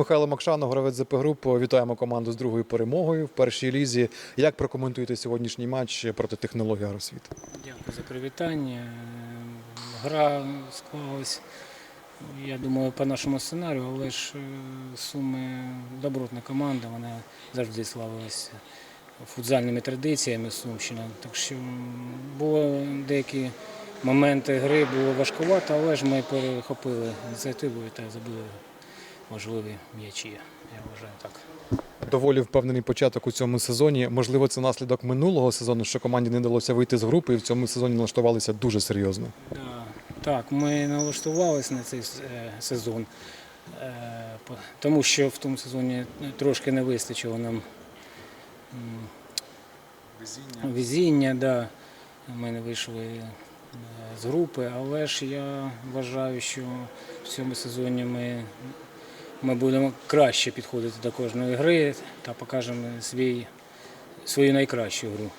Михайло Макшанов, гравець ЗП груп. Вітаємо команду з другою перемогою в першій лізі. Як прокоментуєте сьогоднішній матч проти технології Агросвіт? Дякую за привітання. Гра склалась, я думаю, по нашому сценарію, але ж е, Суми добротна команда, вона завжди славилася футзальними традиціями Сумщина. Так що було деякі моменти гри було важкувато, але ж ми перехопили ініціативу та забили важливі м'ячі. Я вважаю так. Доволі впевнений початок у цьому сезоні. Можливо, це наслідок минулого сезону, що команді не вдалося вийти з групи і в цьому сезоні налаштувалися дуже серйозно. Так, ми налаштувалися на цей е, сезон, е, тому що в тому сезоні трошки не вистачило нам м, везіння. Да. Ми не вийшли е, з групи, але ж я вважаю, що в цьому сезоні ми, ми будемо краще підходити до кожної гри та покажемо свій, свою найкращу гру.